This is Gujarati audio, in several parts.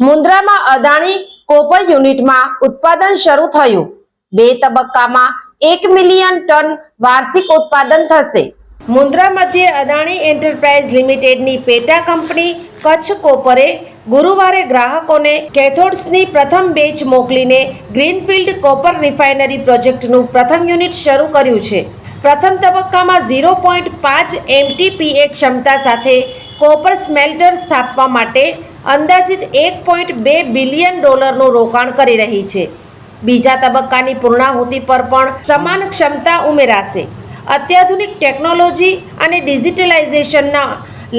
મુન્દ્રામાં અદાણી કોપર યુનિટમાં ઉત્પાદન શરૂ થયું. બે તબક્કામાં એક મિલિયન ટન વાર્ષિક ઉત્પાદન થશે. મુન્દ્રા મધ્યે અદાણી એન્ટરપ્રાઇઝ લિમિટેડની પેટા કંપની કચ્છ કોપરે ગુરુવારે ગ્રાહકોને કેથોડ્સની પ્રથમ બેચ મોકલીને ગ્રીનફિલ્ડ કોપર રિફાઇનરી પ્રોજેક્ટનું પ્રથમ યુનિટ શરૂ કર્યું છે. પ્રથમ તબક્કામાં ઝીરો પોઈન્ટ પાંચ એમટીપીએ ક્ષમતા સાથે કોપર સ્મેલ્ટર સ્થાપવા માટે અંદાજિત એક પોઈન્ટ બે બિલિયન ડોલરનું રોકાણ કરી રહી છે. બીજા તબક્કાની પૂર્ણાહુતિ પર પણ સમાન ક્ષમતા ઉમેરાશે. અત્યાધુનિક ટેકનોલોજી અને ડિજિટલાઇઝેશનના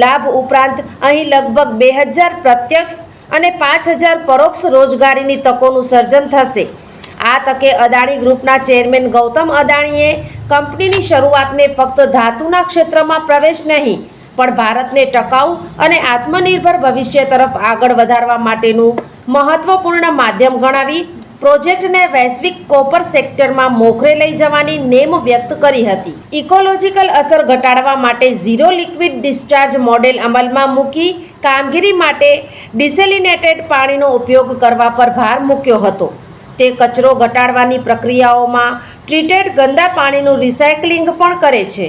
લાભ ઉપરાંત અહીં લગભગ બે હજાર પ્રત્યક્ષ અને પાંચ હજાર પરોક્ષ રોજગારીની તકોનું સર્જન થશે. આ તકે અદાણી ગ્રુપના ચેરમેન ગૌતમ અદાણીએ કંપનીની શરૂઆતને ફક્ત ધાતુના ક્ષેત્રમાં પ્રવેશ નહીં પણ ભારતને ટકાઉ અને આત્મનિર્ભર ભવિષ્ય તરફ આગળ વધારવા માટેનું મહત્વપૂર્ણ માધ્યમ ગણાવી પ્રોજેક્ટને વૈશ્વિક કોપર સેક્ટરમાં મોખરે લઈ જવાની નેમ વ્યક્ત કરી હતી. ઇકોલોજીકલ અસર ઘટાડવા માટે ઝીરો લિક્વિડ ડિસ્ચાર્જ મોડેલ અમલમાં મૂકી કામગીરી માટે ડિસેલિનેટેડ પાણીનો ઉપયોગ કરવા પર ભાર મૂક્યો હતો. તે કચરો ઘટાડવાની પ્રક્રિયાઓમાં ટ્રીટેડ ગંદા પાણીનું રિસાયકલિંગ પણ કરે છે.